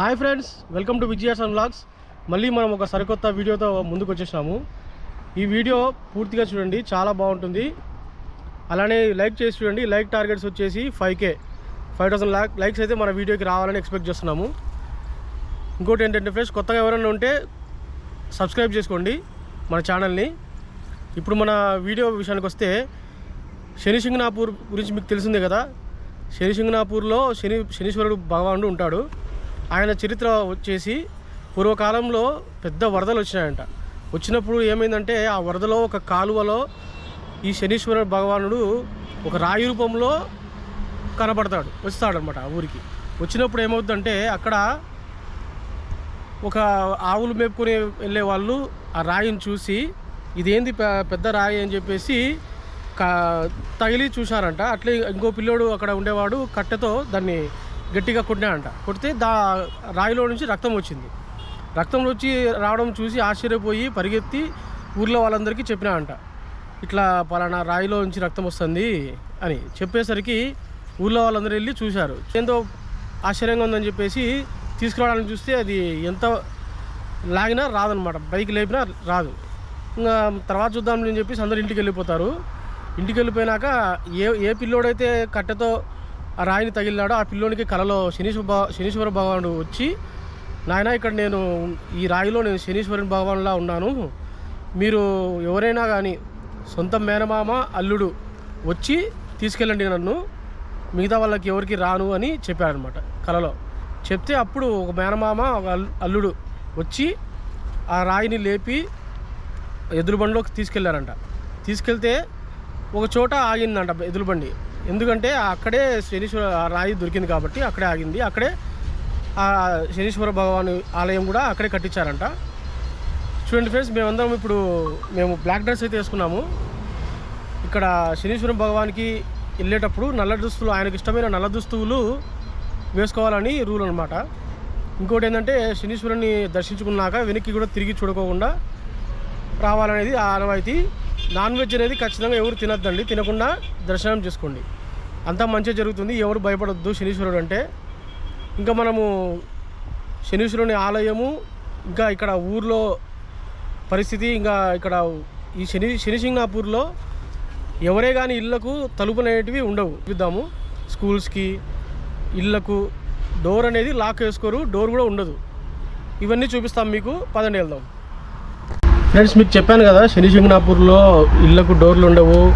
Hi friends welcome to Vijaya's and vlogs. మళ్ళీ మనం ఒక సరికొత్త వీడియోతో ముందుకు వచ్చేసాము ఈ వీడియో పూర్తిగా చూడండి చాలా బాగుంటుంది. అలానే లైక్ చేసి చూడండి లైక్ టార్గెట్స్ వచ్చేసి five K. Five thousand lakh likes అయితే మన వీడియోకి రావాలని ఎక్స్పెక్ట్ చేస్తున్నాము. ఇంకోటి ఏంటంటే ఫ్రెండ్స్ కొత్తగా ఎవరైనా ఉంటే సబ్స్క్రైబ్ చేసుకోండి మన ఛానల్ని. ఇప్పుడు మన వీడియో విషయానికి వస్తే శని సింగనాపూర్ గురించి మీకు తెలిసిందే కదా? శని సింగనాపూర్లో శని శనీశ్వరుడు భగవానుడు ఉంటాడు. ఆయన చరిత్ర వచ్చేసి పూర్వకాలంలో పెద్ద వరదలు వచ్చినాయంట. వచ్చినప్పుడు ఏమైందంటే ఆ వరదలో ఒక కాలువలో ఈ శనీశ్వర భగవానుడు ఒక రాయి రూపంలో కనబడతాడు వస్తాడనమాట ఆ ఊరికి. వచ్చినప్పుడు ఏమవుతుందంటే అక్కడ ఒక ఆవులు మేపుకొని వెళ్ళే వాళ్ళు ఆ రాయిని చూసి ఇదేంది పెద్ద రాయి అని చెప్పేసి క- తగిలి చూశారంట. అట్లే ఇంకో పిల్లోడు అక్కడ ఉండేవాడు కట్టెతో దాన్ని గట్టిగా కొట్టినాడంట. కొడితే దా రాయిలో నుంచి రక్తం వచ్చింది. రక్తం వచ్చి రావడం చూసి ఆశ్చర్యపోయి పరిగెత్తి ఊర్లో వాళ్ళందరికీ చెప్పినాడంట. ఇట్లా పలానా రాయిలో నుంచి రక్తం వస్తుంది అని చెప్పేసరికి ఊర్లో వాళ్ళందరూ వెళ్ళి చూశారు. ఎంతో ఆశ్చర్యంగా ఉందని చెప్పేసి తీసుకురావడానికి చూస్తే అది ఎంత లాగినా రాదనమాట. బైక్ లేపినా రాదు. ఇంకా తర్వాత చూద్దాం అని చెప్పేసి అందరు ఇంటికి వెళ్ళిపోతారు. ఇంటికి వెళ్ళిపోయినాక ఏ ఏ పిల్లోడైతే కట్టెతో ఆ రాయిని తగిలినాడు. ఆ పిల్లోనికి కలలో శనీశ్వర శనీశ్వర భగవానుడు వచ్చి నాయన ఇక్కడ నేను ఈ రాయిలో నేను శనీశ్వరుని భగవాన్లా ఉన్నాను. మీరు ఎవరైనా కానీ సొంత మేనమామ అల్లుడు వచ్చి తీసుకెళ్ళండి నన్ను. మిగతా వాళ్ళకి ఎవరికి రాను అని చెప్పాడనమాట కలలో. చెప్తే అప్పుడు ఒక మేనమామ ఒక అల్లుడు వచ్చి ఆ రాయిని లేపి ఎదురుబండిలోకి తీసుకెళ్ళారంట. తీసుకెళ్తే ఒక చోట ఆగిందంట ఎదురుబండి. ఎందుకంటే అక్కడే శనీశ్వర ఆ రాయి దొరికింది కాబట్టి అక్కడే ఆగింది. అక్కడే ఆ శనీశ్వర భగవాన్ ఆలయం కూడా అక్కడే కట్టించారంట. చూడండి ఫ్రెండ్స్ మేమందరం ఇప్పుడు మేము బ్లాక్ డ్రెస్ అయితే వేసుకున్నాము. ఇక్కడ శనీశ్వరం భగవాన్కి వెళ్ళేటప్పుడు నల్ల దుస్తులు ఆయనకి ఇష్టమైన నల్ల దుస్తువులు వేసుకోవాలని రూల్ అనమాట ఇంకోటి ఏంటంటే శనీశ్వరుని దర్శించుకున్నాక వెనక్కి కూడా తిరిగి చూడకోకుండా రావాలనేది ఆ ఆనవాయితీ. నాన్ వెజ్ అనేది ఖచ్చితంగా ఎవరు తినద్దండి. తినకుండా దర్శనం చేసుకోండి. అంతా మంచిగా జరుగుతుంది. ఎవరు భయపడొద్దు శనీశ్వరుడు అంటే. ఇంకా మనము శనీశ్వరుని ఆలయము ఇంకా ఇక్కడ ఊర్లో పరిస్థితి ఇంకా ఇక్కడ ఈ శని శనిసింగాపూర్లో ఎవరే కానీ ఇళ్ళకు తలుపు అనేటివి ఉండవు. చూద్దాము. స్కూల్స్కి ఇళ్ళకు డోర్ అనేది లాక్ వేసుకోరు డోర్ కూడా ఉండదు. ఇవన్నీ చూపిస్తాం మీకు. పదండి వెళ్దాం. ఫ్రెండ్స్ మీకు చెప్పాను కదా శనిసింగనాపూర్లో ఇళ్ళకు డోర్లు ఉండవు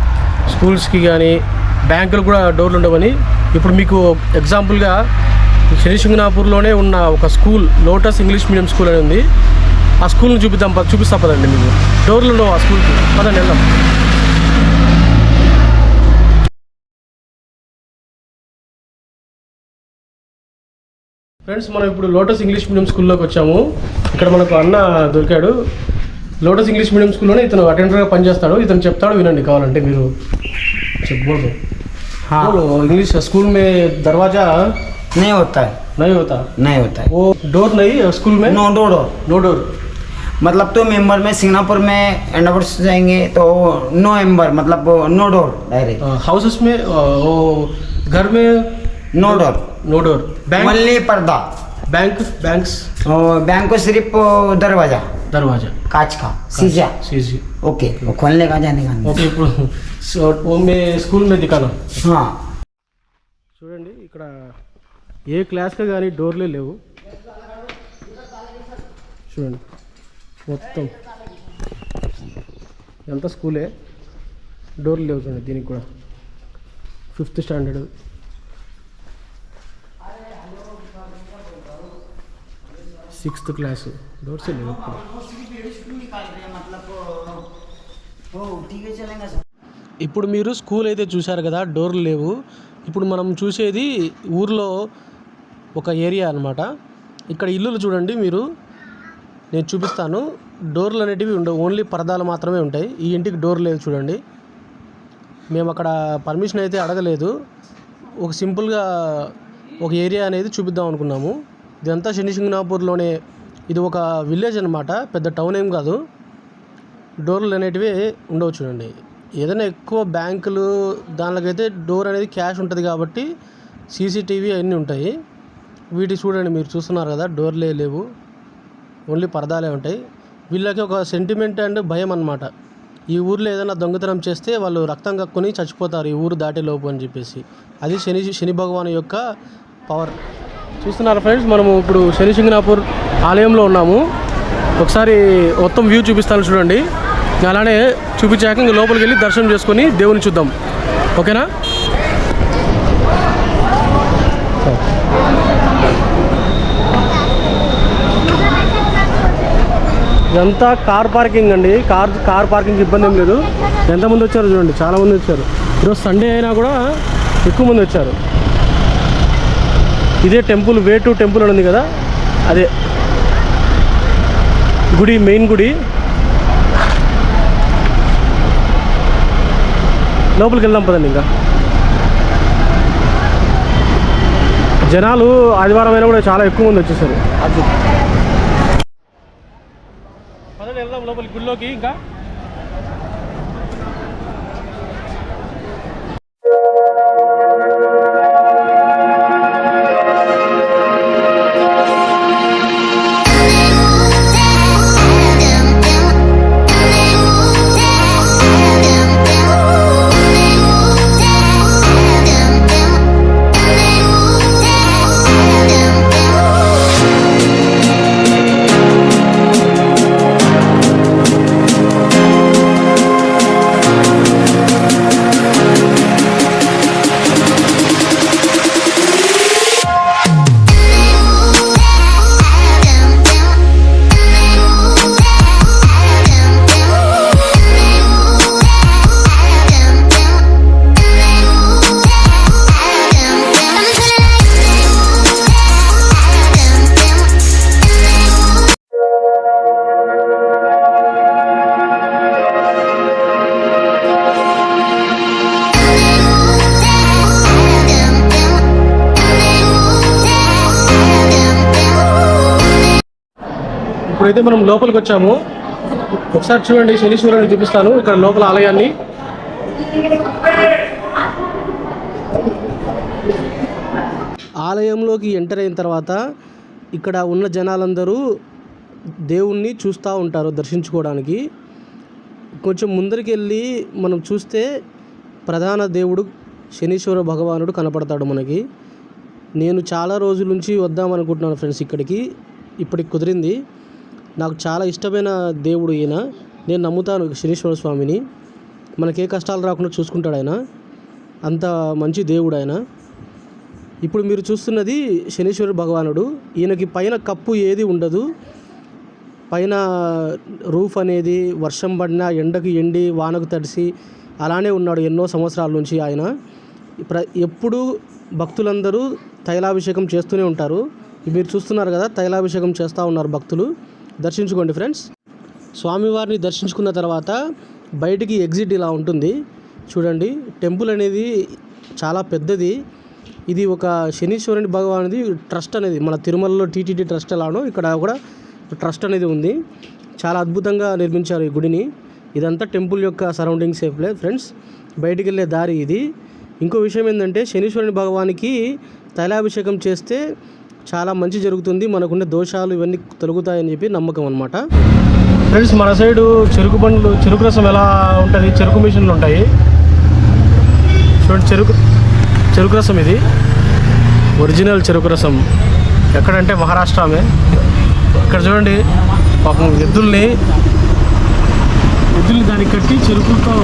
స్కూల్స్కి కానీ బ్యాంకులు కూడా డోర్లు ఉండవని. ఇప్పుడు మీకు ఎగ్జాంపుల్గా శనిసింగనాపూర్లోనే ఉన్న ఒక school lotus English medium school అని ఉంది. ఆ స్కూల్ని చూపిద్దాం పద- చూపిస్తా పదండి మీకు. డోర్లు ఉండవు ఆ స్కూల్కి. పదండి వెళ్దాం. ఫ్రెండ్స్ మనం ఇప్పుడు లోటస్ ఇంగ్లీష్ మీడియం స్కూల్లోకి వచ్చాము. ఇక్కడ మనకు అన్న దొరికాడు. లోటస్ ఇంగ్లీష్ మీడియం స్కూల్లోనే ఇతను అటెండర్గా పనిచేస్తాడు ఇతను చెప్తాడు వినండి కావాలంటే మీరు చెప్పకూడదు हाँ इंग्लिश स्कूल में दरवाजा नहीं होता है नहीं होता नहीं होता है वो डोर नहीं है स्कूल में नो डोर नो डोर मतलब तो मेंबर में सिंगापुर में एंडवर्स जाएंगे तो नो मेंबर मतलब नो डोर डायरेक्ट हाउसेस में अ, वो घर में no door no door bank only पर्दा बैंक बैंक्स और बैंक को सिर्फ दरवाजा दरवाजा कांच का शीशा सी सी ओके वो खोलने का जाने का नहीं ఓకే ఇప్పుడు సో वो मैं स्कूल में दिखाना हाँ చూడండి ఇక్కడ ఏ క్లాస్కి కానీ డోర్లే లేవు చూడండి మొత్తం ఎంత స్కూలే డోర్లు లేవు చూడండి దీనికి కూడా fifth standard Sixth class. Doors లేవు ఇప్పుడు ఇప్పుడు మీరు స్కూల్ అయితే చూశారు కదా డోర్లు లేవు. ఇప్పుడు మనం చూసేది ఊర్లో ఒక ఏరియా అన్నమాట. ఇక్కడ ఇల్లులు చూడండి మీరు. నేను చూపిస్తాను. డోర్లు అనేటివి ఉండవు. ఓన్లీ పరదాలు మాత్రమే ఉంటాయి. ఈ ఇంటికి డోర్ లేదు చూడండి. మేము అక్కడ పర్మిషన్ అయితే అడగలేదు. ఒక సింపుల్గా ఒక ఏరియా అనేది చూపిద్దాం అనుకున్నాము. ఇదంతా శనిసింగనాపూర్లోనే ఇది ఒక విలేజ్ అనమాట పెద్ద టౌన్ ఏం కాదు. డోర్లు అనేటివి ఉండవు చూడండి. ఏదైనా ఎక్కువ బ్యాంకులు దానికైతే డోర్ అనేది క్యాష్ ఉంటుంది కాబట్టి సీసీటీవీ అన్నీ ఉంటాయి. వీటి చూడండి మీరు చూస్తున్నారు కదా డోర్లే లేవు. ఓన్లీ పరదాలే ఉంటాయి. వీళ్ళకి ఒక సెంటిమెంట్ అండ్ భయం అనమాట ఈ ఊర్లో ఏదైనా దొంగతనం చేస్తే వాళ్ళు రక్తం కక్కుని చచ్చిపోతారు ఈ ఊరు దాటే లోపు అని చెప్పేసి. అది శని శని భగవాన్ యొక్క పవర్ చూస్తున్నారు ఫ్రెండ్స్ మనము ఇప్పుడు శని సింగనాపూర్ ఆలయంలో ఉన్నాము. ఒకసారి మొత్తం వ్యూ చూపిస్తాను చూడండి. అలానే చూపించాక ఇంక లోపలికి వెళ్ళి దర్శనం చేసుకొని దేవుని చూద్దాం. ఓకేనా? ఇదంతా కార్ పార్కింగ్ అండి. కార్ కార్ పార్కింగ్ ఇబ్బంది ఏం లేదు. ఎంతమంది వచ్చారు చూడండి. చాలా మంది వచ్చారు. ఈరోజు సండే అయినా కూడా ఎక్కువ మంది వచ్చారు. ఇదే టెంపుల్ వే టు టెంపుల్ అని ఉంది కదా? అదే గుడి మెయిన్ గుడి. లోపలికి వెళ్దాం పదండి ఇంకా. జనాలు ఆదివారం అయినా కూడా చాలా ఎక్కువ మంది వచ్చేసారు. పదండి వెళ్దాం లోపలికి గుడిలోకి ఇంకా. ఇప్పుడైతే మనం లోపలికి వచ్చాము. ఒకసారి చూడండి శనీశ్వరుని చూపిస్తాను ఇక్కడ లోపల ఆలయాన్ని. ఆలయంలోకి ఎంటర్ అయిన తర్వాత ఇక్కడ ఉన్న జనాలందరూ దేవుణ్ణి చూస్తూ ఉంటారు దర్శించుకోవడానికి. కొంచెం ముందరికి వెళ్ళి మనం చూస్తే ప్రధాన దేవుడు శనీశ్వర భగవానుడు కనపడతాడు మనకి. నేను చాలా రోజుల నుంచి వద్దాం అనుకుంటున్నాను ఫ్రెండ్స్ ఇక్కడికి. ఇప్పటికి కుదిరింది. నాకు చాలా ఇష్టమైన దేవుడు ఈయన. నేను నమ్ముతాను శనీశ్వర స్వామిని. మనకే కష్టాలు రాకుండా చూసుకుంటాడు ఆయన. అంత మంచి దేవుడు ఆయన. ఇప్పుడు మీరు చూస్తున్నది శనీశ్వర భగవానుడు. ఈయనకి పైన కప్పు ఏది ఉండదు. పైన రూఫ్ అనేది వర్షం పడినా ఎండకు ఎండి వానకు తడిసి అలానే ఉన్నాడు ఎన్నో సంవత్సరాల నుంచి ఆయన. ప్ర ఎప్పుడు భక్తులందరూ తైలాభిషేకం చేస్తూనే ఉంటారు. మీరు చూస్తున్నారు కదా తైలాభిషేకం చేస్తూ ఉన్నారు భక్తులు. దర్శించుకోండి ఫ్రెండ్స్. స్వామివారిని దర్శించుకున్న తర్వాత బయటికి ఎగ్జిట్ ఇలా ఉంటుంది. చూడండి టెంపుల్ అనేది చాలా పెద్దది. ఇది ఒక శనీశ్వరుని భగవానుది ట్రస్ట్ అనేది. మన తిరుమలలో టీటీడీ ట్రస్ట్ ఎలానో ఇక్కడ కూడా ట్రస్ట్ అనేది ఉంది. చాలా అద్భుతంగా నిర్మించారు ఈ గుడిని. ఇదంతా టెంపుల్ యొక్క సరౌండింగ్స్ ప్లే ఫ్రెండ్స్. బయటికి వెళ్ళే దారి ఇది. ఇంకో విషయం ఏంటంటే శనీశ్వరుని భగవానికి తైలాభిషేకం చేస్తే చాలా మంచి జరుగుతుంది. మనకున్న దోషాలు ఇవన్నీ తొలగుతాయని చెప్పి నమ్మకం అనమాట ఫ్రెండ్స్ మన సైడు చెరుకు బండ్లు చెరుకు రసం ఎలా ఉంటుంది? చెరుకు మిషన్లు ఉంటాయి. చూడండి చెరుకు చెరుకు రసం ఇది. ఒరిజినల్ చెరుకు రసం. ఎక్కడంటే మహారాష్ట్రమే. ఇక్కడ చూడండి పాపం ఎద్దుల్ని ఎద్దుల్ని దానికి కట్టి చెరుకుతో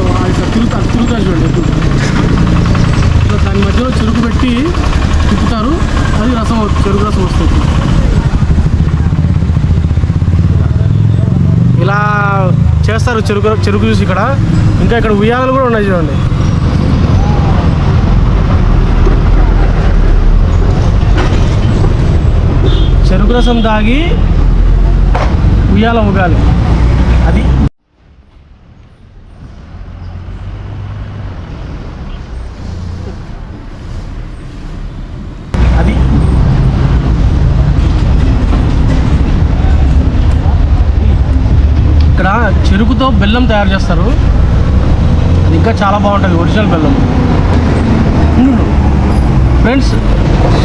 తిరుగుతా తిరుగుతా చూడండి ఎద్దులు. దాని మధ్యలో చెరుకు పెట్టి తిప్పుతారు అది రసం చెరుకు రసం వస్తుంది. ఇలా చేస్తారు చెరుకు చెరుకు జ్యూస్ ఇక్కడ. ఇంకా ఇక్కడ ఉయ్యాలలు కూడా ఉన్నాయి చూడండి. చెరుకు రసం తాగి ఉయ్యాల ఉగాలి అది ఇక్కడ చెరుకుతో బెల్లం తయారు చేస్తారు. అది ఇంకా చాలా బాగుంటుంది ఒరిజినల్ బెల్లం. ఫ్రెండ్స్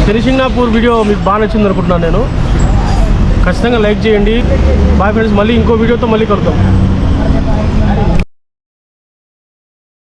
శనిసింగ్నాపూర్ వీడియో మీకు బాగా నచ్చింది అనుకుంటున్నాను నేను. ఖచ్చితంగా లైక్ చేయండి. బాయ్ ఫ్రెండ్స్ మళ్ళీ ఇంకో వీడియోతో మళ్ళీ కలుద్దాం.